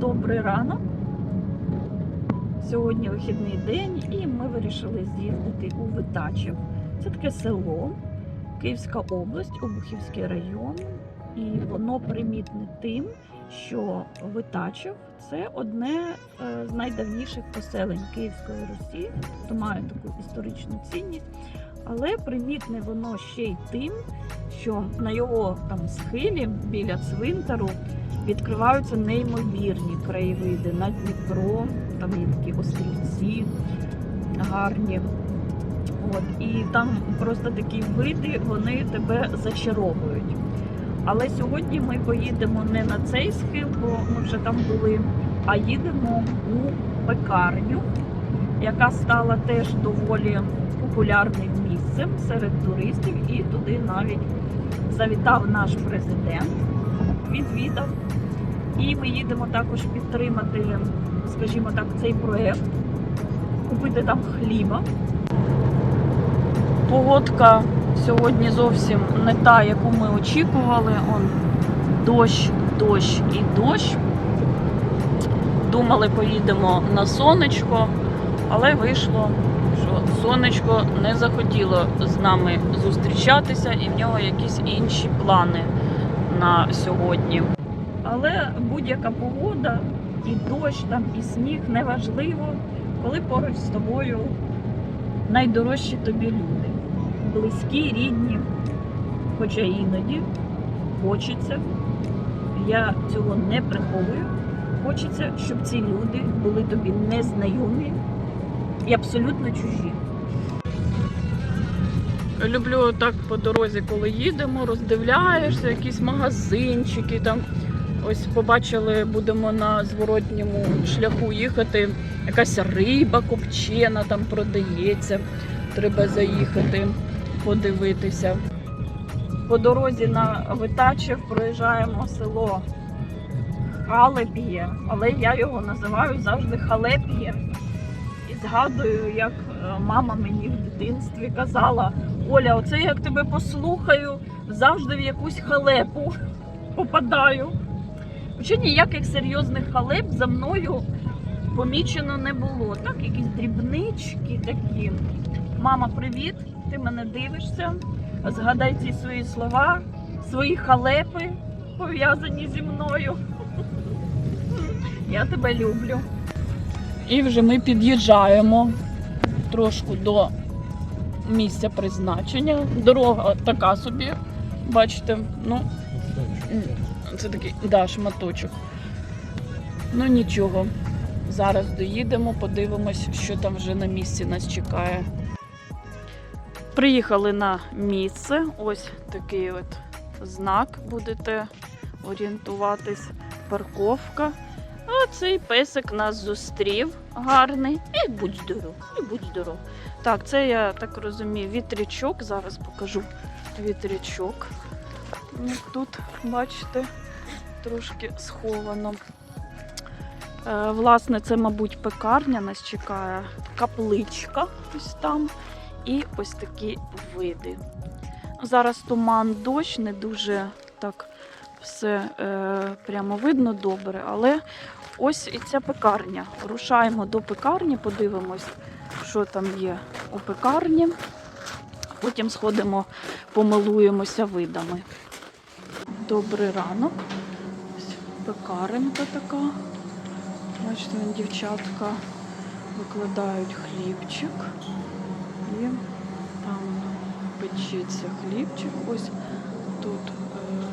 Добрий ранок. Сьогодні вихідний день, і ми вирішили з'їздити у Витачів. Це таке село, Київська область, Обухівський район. І воно примітне тим, що Витачів це одне е, з найдавніших поселень Київської Русі, то має таку історичну цінність. Але примітне воно ще й тим, що на його там схилі біля цвинтару відкриваються неймовірні краєвиди на Дніпро, там є такі острівці гарні. От, і там просто такі види, вони тебе зачаровують. Але сьогодні ми поїдемо не на цей схил, бо ми вже там були, а їдемо у пекарню, яка стала теж доволі популярним місцем серед туристів, і туди навіть завітав наш президент, відвідав. І ми їдемо також підтримати, скажімо так, цей проєкт, купити там хліба. Погодка сьогодні зовсім не та, яку ми очікували. Он дощ, дощ і дощ. Думали, поїдемо на сонечко, але вийшло, що сонечко не захотіло з нами зустрічатися, і в нього якісь інші плани на сьогодні. Але будь-яка погода, і дощ, там, і сніг неважливо, коли поруч з тобою найдорожчі тобі люди. Близькі, рідні, хоча іноді хочеться, я цього не приховую. Хочеться, щоб ці люди були тобі незнайомі і абсолютно чужі. Люблю так по дорозі, коли їдемо, роздивляєшся, якісь магазинчики там. Ось побачили, будемо на зворотньому шляху їхати. Якась риба копчена там продається. Треба заїхати, подивитися. По дорозі на Витачів проїжджаємо село Халепіє, але я його називаю завжди Халепіє. І згадую, як е, мама мені в дитинстві казала: Оля, оце як тебе послухаю, завжди в якусь халепу попадаю. Хоча ніяких серйозних халеп за мною помічено не було. Так, якісь дрібнички такі. Мама, привіт! Ти мене дивишся. Згадай ці свої слова, свої халепи пов'язані зі мною. Я тебе люблю. І вже ми під'їжджаємо трошку до місця призначення. Дорога така собі, бачите, ну, це такий да, шматочок. Ну нічого. Зараз доїдемо, подивимось, що там вже на місці нас чекає. Приїхали на місце. Ось такий от знак будете орієнтуватись. Парковка. А цей песик нас зустрів гарний. І будь здоров, і будь здоров. Так, це я так розумію, вітрячок. Зараз покажу вітрячок. Тут, бачите, трошки сховано. Е, Власне, це, мабуть, пекарня нас чекає, капличка ось там. І ось такі види. Зараз туман, дощ, не дуже так все е, прямо видно добре, але ось і ця пекарня. Рушаємо до пекарні, подивимось, що там є у пекарні. Потім сходимо, помилуємося видами. Добрий ранок. Пекаренка така. Бачите, дівчатка викладають хлібчик. І там печеться хлібчик. Ось тут е,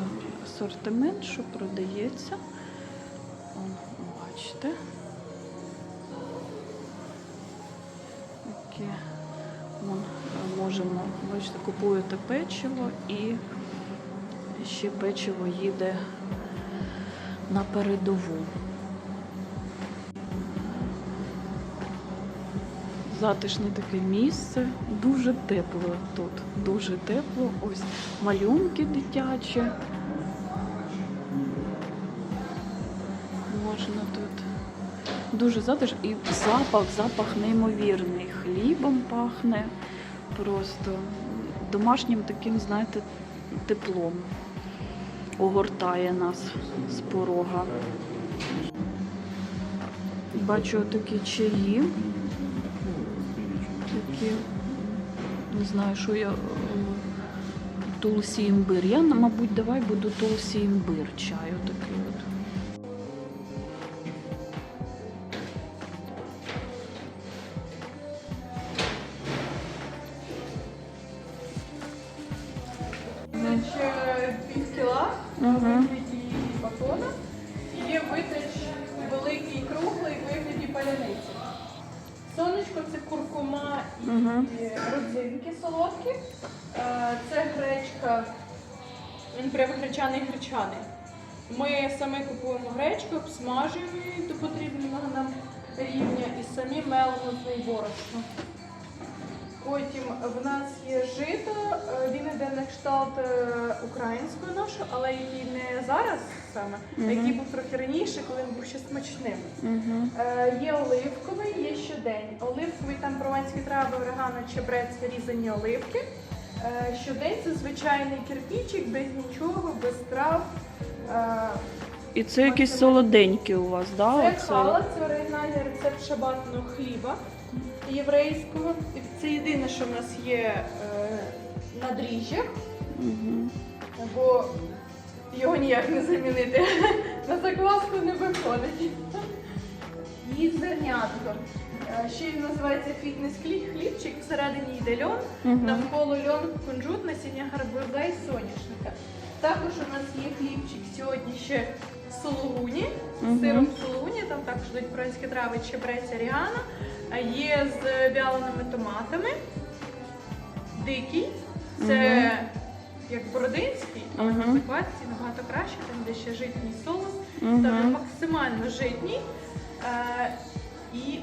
асортимент, що продається. Вон, бачите. Таке. Вон, е, можемо, бачите, купуєте печиво і ще печиво їде на передову. Затишне таке місце, дуже тепло тут, дуже тепло. Ось малюнки дитячі. Можна тут дуже затишно. І запах, запах неймовірний. Хлібом пахне просто домашнім таким, знаєте, теплом. Огортає нас з порога. бачу такі чаї. Такі, не знаю, що я. е, Тулсі імбир. Я, мабуть, давай буду тулсі імбир чаю кіла у вигляді батона. Є витач великий і круглий у вигляді паляниці. Сонечко це куркума і Мгм. родзинки солодкі. Е, Це гречка, він прям гречаний гречаний. Ми самі купуємо гречку, обсмажуємо її до потрібного нам рівня і самі мелимо з неї борошно. Потім в нас є жито, е, він іде на кшталт е, українського нашого, але який не зараз саме, а який був трохи раніше, коли він був ще смачним. Е, Є оливковий, є щодень. Оливковий там прованські трави, орегано, чебрець, різані оливки. Е, Щодень це звичайний кирпічик, без нічого, без трав. Е, І це якісь солоденькі у вас, да? Це Оце? хала, це оригінальний рецепт шабатного хліба єврейського. Це єдине, що в нас є е, на дріжджах, Угу. бо його ніяк не замінити. На закваску не виходить. І зернятко. Е, Ще він називається фітнес хліб, хлібчик, всередині йде льон, Мгм. навколо льон кунжут, насіння гарбуза і соняшника. Також у нас є хлібчик сьогодні ще сулугуні, з Мгм. сиром сулугуні, там також йдуть українські трави, чебрець, орігано. Є з вяленими томатами, дикий, це як бородинський, але Мгм. заквасці набагато краще, там де ще житній соус. Мгм. Там максимально житній. Е, і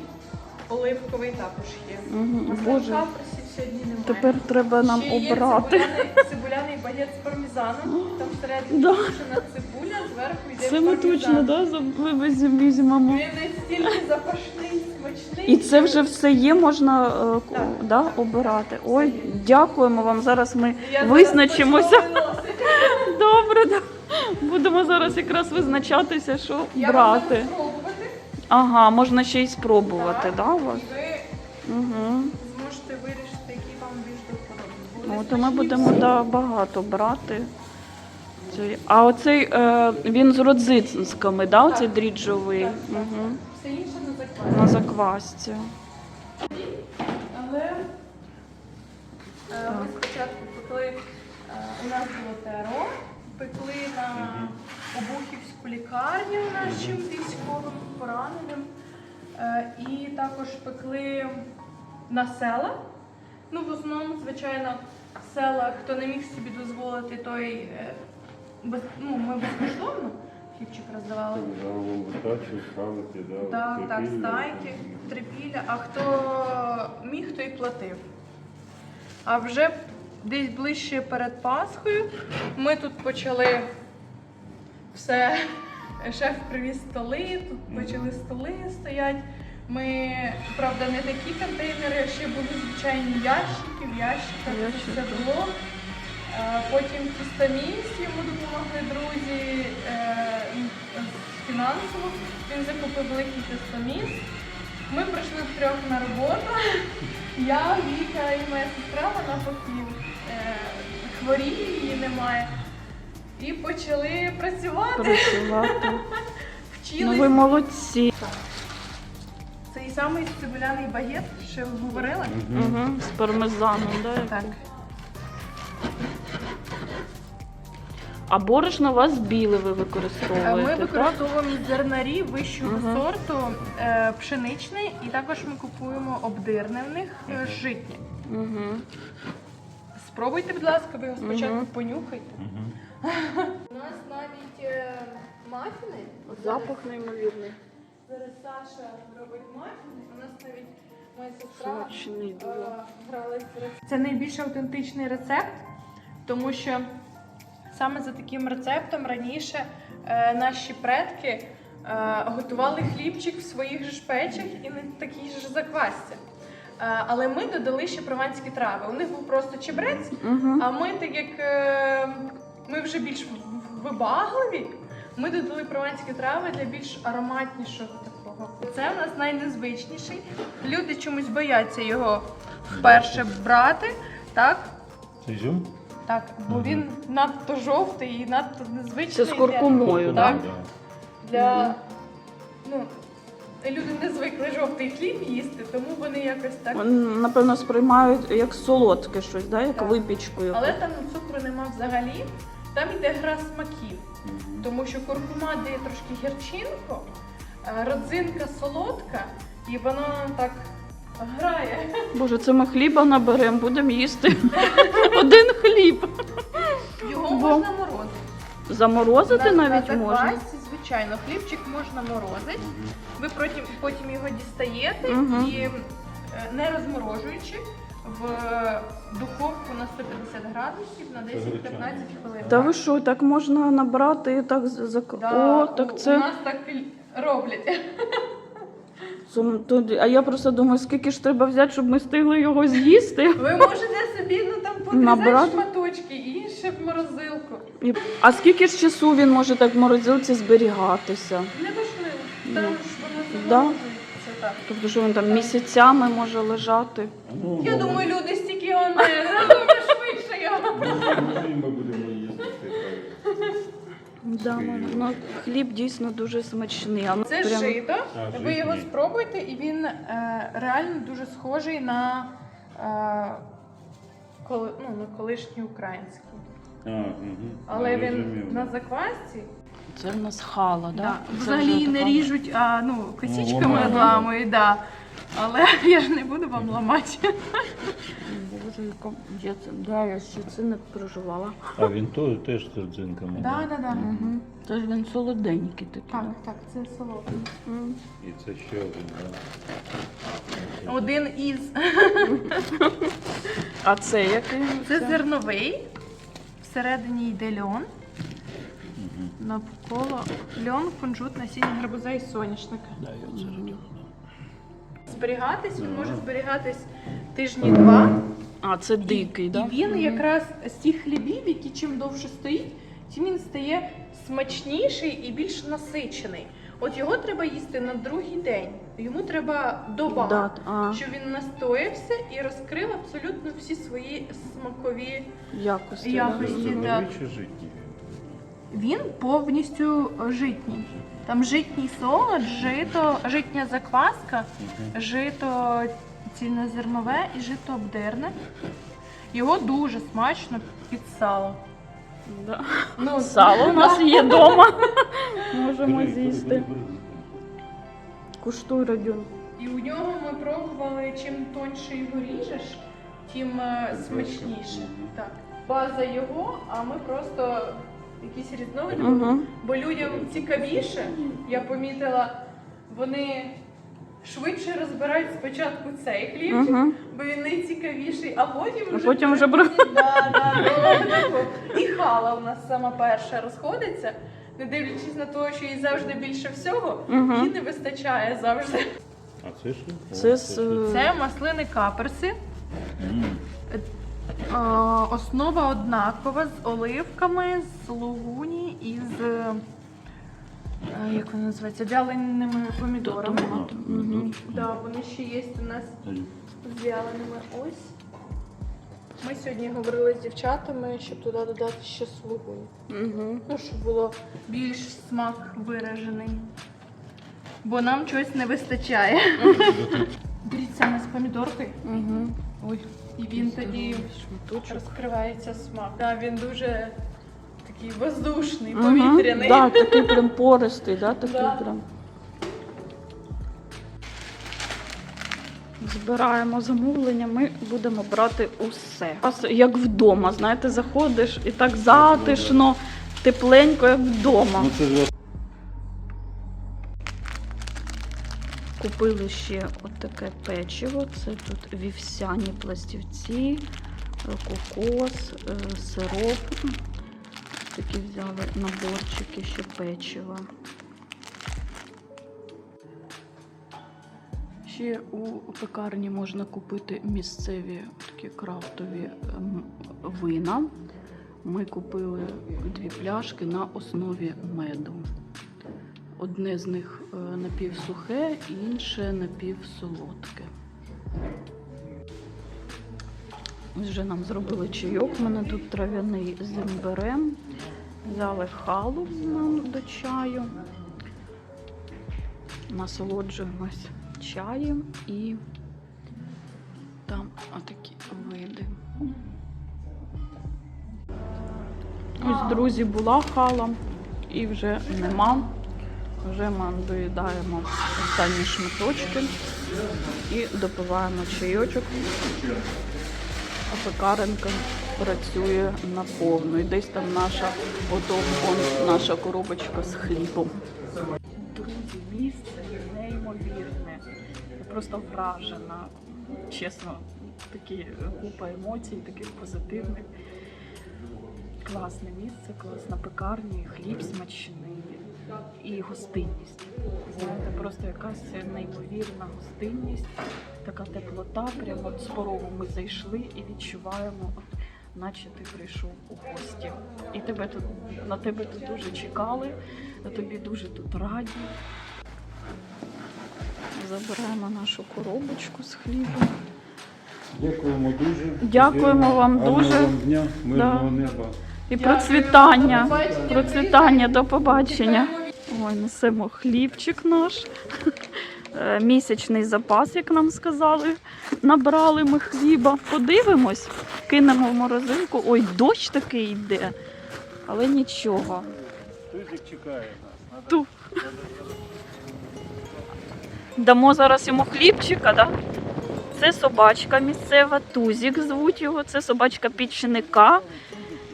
оливковий також є. Мгм. Маслин Боже, каперсів сьогодні немає. тепер треба нам Ще є обрати. Цибуляний, цибуляний багет з пармезаном. Там всередині Да. цибуля, зверху йде Це ми пармезан. точно да, за- вивеземо, візьмемо. Він настільки запашний. І це вже все є, можна е, да, обирати. Ой, дякуємо вам. Зараз ми Я визначимося. Добре, да. будемо зараз якраз визначатися, що Я брати. Ага, можна ще й спробувати, да, у вас? Ви Угу. зможете вирішити, який вам більш до вподоби. Ну, то ми будемо да, багато брати. Цей- А оцей е, він з родзинськами, да, оцей дріджовий? Так, так, Угу. Все інше на закладі. На заквасці. Але е, ми спочатку пекли, е, у нас було ТРО, пекли на Обухівську лікарню нашим військовим пораненим. Е, І також пекли на села. Ну, в основному, звичайно, села, хто не міг собі дозволити, той без, ну, ми безкоштовно хлібчик роздавали. Витачі, да. Так, так, стайки, трипілля. А хто міг, той платив. А вже десь ближче перед Пасхою ми тут почали все. Шеф привіз столи, тут почали столи стоять. Ми, правда, не такі контейнери, а ще були звичайні ящики, в ящиках Ящики. все було. Потім тістоміс йому допомогли друзі е, фінансово. Він закупив великий тістоміс. Ми прийшли втрьох на роботу. Я, Віка і моя сестра, вона поки е, хворіє, її немає. І почали працювати, Працювати. Ну вчились. ви молодці. Цей самий цибуляний багет, що ви говорили. Угу. З пармезаном, да? Так. А борошно у вас біле ви Е, використовуєте, Ми так? використовуємо зернарі вищого Мгм. сорту е, пшеничний, і також ми купуємо обдирне в них е, житнє. Угу. Спробуйте, будь ласка, ви його спочатку Мгм. понюхайте. Мгм. У нас навіть е, мафіни. Запах неймовірний. Зараз Саша робить мафіни. У нас навіть моя сестра Смачний е, гралась в рецепт. Це найбільш автентичний рецепт, тому що саме за таким рецептом раніше е, наші предки е, готували хлібчик в своїх же ж печах і на такій же ж заквасці. Е, але ми додали ще прованські трави. У них був просто чебрець, Угу. а ми, так як ми вже більш вибагливі, ми додали прованські трави для більш ароматнішого такого. такого. Це в нас найнезвичніший. Люди чомусь бояться його вперше брати, так? Це ізюм? Так, бо Мгм. він надто жовтий і надто незвичний. Це з куркумою, Так. Да. Для ну, люди не звикли жовтий хліб їсти, тому вони якось так. Вони, Напевно, сприймають як солодке щось, да? як Так. випічку. яку. Але там цукру нема взагалі. Там іде гра смаків, Мгм. тому що куркума дає трошки гірчинку, а родзинка солодка, і вона так грає. Боже, це ми хліба наберемо, будемо їсти один хліб. Його Бо- можна морозити. Заморозити на, навіть на можна. звичайно, хлібчик можна морозити. Ви потім, потім його дістаєте Мгм. і е, не розморожуючи в духовку на 150 градусів на 10-15 хвилин. Та ви що, так можна набрати і так з- зак... Да, О, так у, це. у нас так роблять. Це- то- А я просто думаю, скільки ж треба взяти, щоб ми встигли його з'їсти. Ви можете собі ну там подрізати Набрати? шматочки і ще в морозилку. І- А скільки ж часу він може так в морозилці зберігатися? Неважливо. Ну, Там ж воно да. заморозується так. Тобто, що він там місяцями може лежати? Ну, Я може- думаю, люди стільки його не швидше його. Ми будемо Да, ну, хліб дійсно дуже смачний. А Це прям- жито. А, Ви його спробуйте, і він е, реально дуже схожий на, е, коли, ну, на колишній український. А, мгм. Але Я він розумів. на заквасці. Це в нас хала, да? Це Взагалі вже не така- ріжуть, а ну, косичками ламають. ламають, да. Але я ж не буду вам ламати. Боже, яка- я це, да, я ще це не проживала. А він то, теж з родзинками. Да, да, да. Угу. Це ж він солоденький такий. Так, да? так, це солодкий. М. І це ще один, так. Один із. А це який? Це зерновий. Всередині йде льон. Навколо льон, кунжут, насіння гарбуза і соняшника. Да, я це радів. Зберігатись, він може зберігатись тижні два. А, це дикий, да? І він якраз з тих хлібів, які чим довше стоїть, тим він стає смачніший і більш насичений. От його треба їсти на другий день. Йому треба доба, Да, а, щоб він настоявся і розкрив абсолютно всі свої смакові. якості. Якості. Так. чи житній? Він повністю житній. Там житній солод, жито, житня закваска, жито цільнозернове і жито обдерне. Його дуже смачно під сало. Да. Ну, Сало у нас є вдома. Можемо з'їсти. Куштуй, Радюн. І у нього ми пробували, чим тоньше його ріжеш, тим е, смачніше. Так. База його, а ми просто якісь різновиди. Угу. Бо людям цікавіше, я помітила, вони швидше розбирають спочатку цей хлібчик, Угу. бо він найцікавіший, а потім А вже потім вже бро- да, да, да, і хала у нас сама перша розходиться, не дивлячись на те, що їй завжди більше всього, Мгм. їй не вистачає завжди. А це що? О, Це з, е, Це маслини каперси. М. Основа однакова з оливками, з лугуні і з е, як вони називаються, вяленими помідорами. Томат. Мгм. Да, вони ще є у нас з вяленими. Ось. Ми сьогодні говорили з дівчатами, щоб туди додати ще слугунь. Мгм. Ну, щоб було більш смак виражений. Бо нам чогось не вистачає. Дивіться, у нас помідорки. Мгм. Ой, і він тоді Шматочок. розкривається смак. Да, він дуже такий воздушний, повітряний. Да, такий прям пористий, да, такий Да. прям. Збираємо замовлення, ми будемо брати усе. Як вдома, знаєте, заходиш і так затишно, тепленько, як вдома. Купили ще от таке печиво. Це тут вівсяні пластівці, е, кокос, е, сироп. Такі взяли наборчики ще печива. Ще у пекарні можна купити місцеві такі крафтові ем, вина. Ми купили дві пляшки на основі меду. Одне з них е, напівсухе, інше напівсолодке. Ось вже нам зробили чайок. У мене тут трав'яний з імбирем. Взяли халу нам до чаю. Насолоджуємось чаєм і там отакі види. Ось, друзі, була хала і вже нема. Вже доїдаємо останні шматочки і допиваємо чайочок. А пекаренка працює наповну. І десь там наша, ото вон наша коробочка з хлібом. Друзі, місце неймовірне. Я просто вражена. Чесно, такі купа емоцій, таких позитивних. Класне місце, класна пекарня, хліб смачний і гостинність. Знаєте, просто якась неймовірна гостинність, така теплота. Прямо з порогу ми зайшли і відчуваємо, от, наче ти прийшов у гості. І тебе тут на тебе тут дуже чекали, тобі дуже тут раді. Забираємо нашу коробочку з хлібом. Дякуємо дуже. Дякуємо вам Гарного дуже. вам дня, мирного неба. І Дякую. процвітання. До. Процвітання, до побачення. Ой, несемо хлібчик наш. Е, Місячний запас, як нам сказали. Набрали ми хліба. Подивимось, кинемо в морозилку. Ой, дощ такий йде. Але нічого. Тузик чекає нас. Ту. Дамо зараз йому хлібчика, да? Це собачка місцева, Тузік звуть його, це собачка пічника.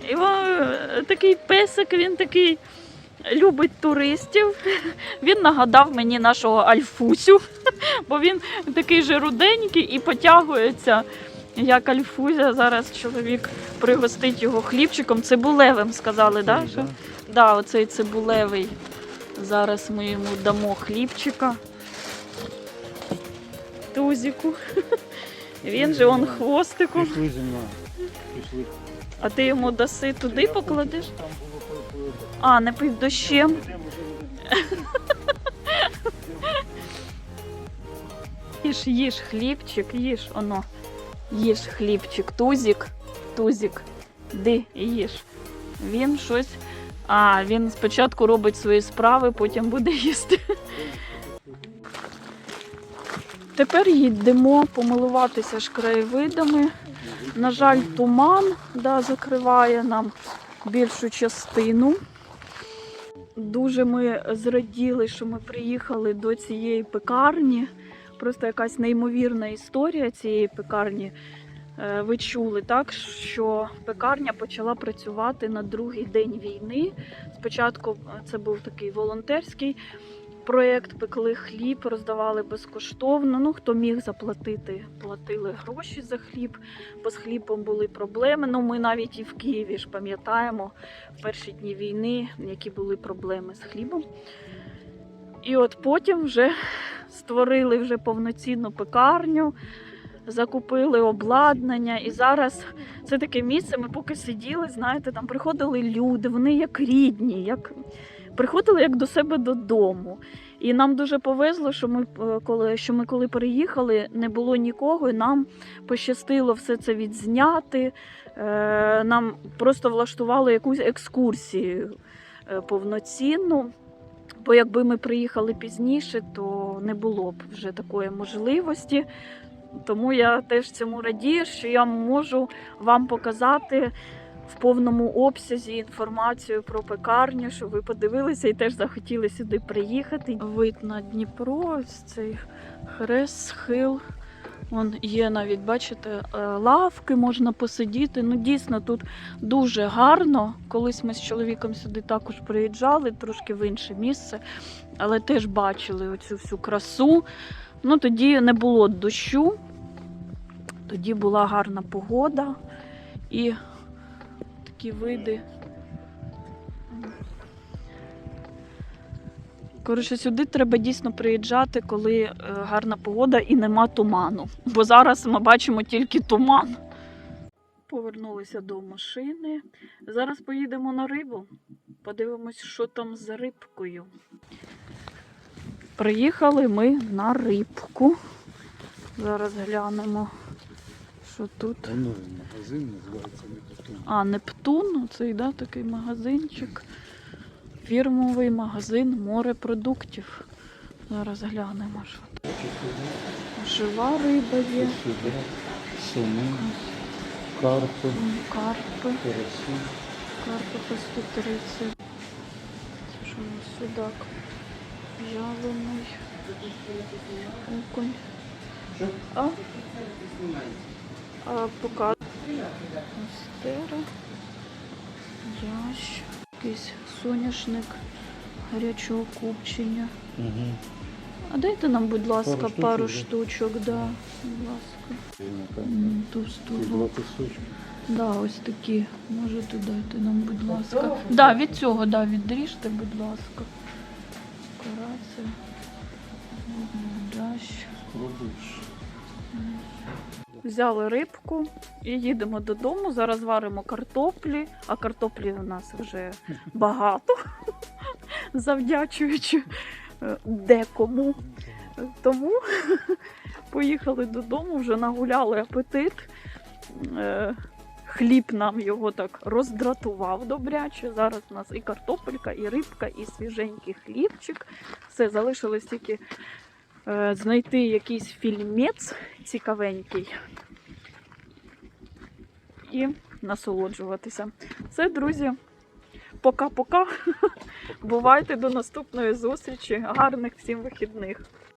І е, такий песик, він такий любить туристів. Він нагадав мені нашого Альфусю, бо він такий же руденький і потягується, як Альфузя. Зараз чоловік пригостить його хлібчиком. Цибулевим сказали, да? що? Да, оцей цибулевий. Зараз ми йому дамо хлібчика. Тузіку. Він же он хвостиком. Пішли зі мною. Пішли. А ти йому даси туди покладеш? А, не під дощем. Їж, їж хлібчик, їж, оно. Їж хлібчик, тузік, тузік, ди, їж. Він щось. А, він спочатку робить свої справи, потім буде їсти. Тепер йдемо помилуватися ж краєвидами. На жаль, туман да, закриває нам більшу частину. Дуже ми зраділи, що ми приїхали до цієї пекарні. Просто якась неймовірна історія цієї пекарні. Е, Ви чули так, що пекарня почала працювати на другий день війни. Спочатку е, це був такий волонтерський проєкт, пекли хліб, роздавали безкоштовно. Ну, хто міг заплатити, платили гроші за хліб, бо з хлібом були проблеми. Ну, ми навіть і в Києві ж пам'ятаємо в перші дні війни, які були проблеми з хлібом. І от потім вже створили вже повноцінну пекарню, закупили обладнання. І зараз це таке місце. Ми поки сиділи, знаєте, там приходили люди, вони як рідні, як приходили як до себе додому. І нам дуже повезло, що ми е, коли що ми коли переїхали, не було нікого, і нам пощастило все це відзняти. Е, Нам просто влаштували якусь екскурсію е, повноцінну. Бо якби ми приїхали пізніше, то не було б вже такої можливості. Тому я теж цьому радію, що я можу вам показати в повному обсязі інформацію про пекарню, щоб ви подивилися і теж захотіли сюди приїхати. Вид на Дніпро, ось цей хрест, схил. Вон є навіть, бачите, е, лавки, можна посидіти. Ну, дійсно, тут дуже гарно. Колись ми з чоловіком сюди також приїжджали, трошки в інше місце, але теж бачили оцю всю красу. Ну, тоді не було дощу, тоді була гарна погода і такі види. Коротше, сюди треба дійсно приїжджати, коли е, гарна погода і нема туману. Бо зараз ми бачимо тільки туман. Повернулися до машини. Зараз поїдемо на рибу. Подивимось, що там за рибкою. Приїхали ми на рибку. Зараз глянемо, що тут. Воно магазин називається Нептун. А, Нептун, цей да, такий магазинчик. Фірмовий магазин морепродуктів. Зараз глянемо, що тут. Жива риба є, суми, карпи, карпи. Карпа по 130. Це що у нас судак? В'ялений. Окунь. А? А. Мастера. Ящ. Якийсь соняшник гарячого копчення. Угу. А дайте нам, будь ласка, Пару пару, штучок, да. Будь ласка. Товсту. Да, ось такі. Можете дайте нам, будь ласка. Да, від цього, да, відріжте, будь ласка. Карація. Дащ. Взяли рибку і їдемо додому. Зараз варимо картоплі, а картоплі у нас вже багато, завдячуючи е, декому. Тому поїхали додому, вже нагуляли апетит. Е, Хліб нам його так роздратував добряче. Зараз у нас і картопелька, і рибка, і свіженький хлібчик. Все, залишилось тільки знайти якийсь фільмець цікавенький і насолоджуватися. Все, друзі. Пока-пока. Бувайте до наступної зустрічі. Гарних всім вихідних.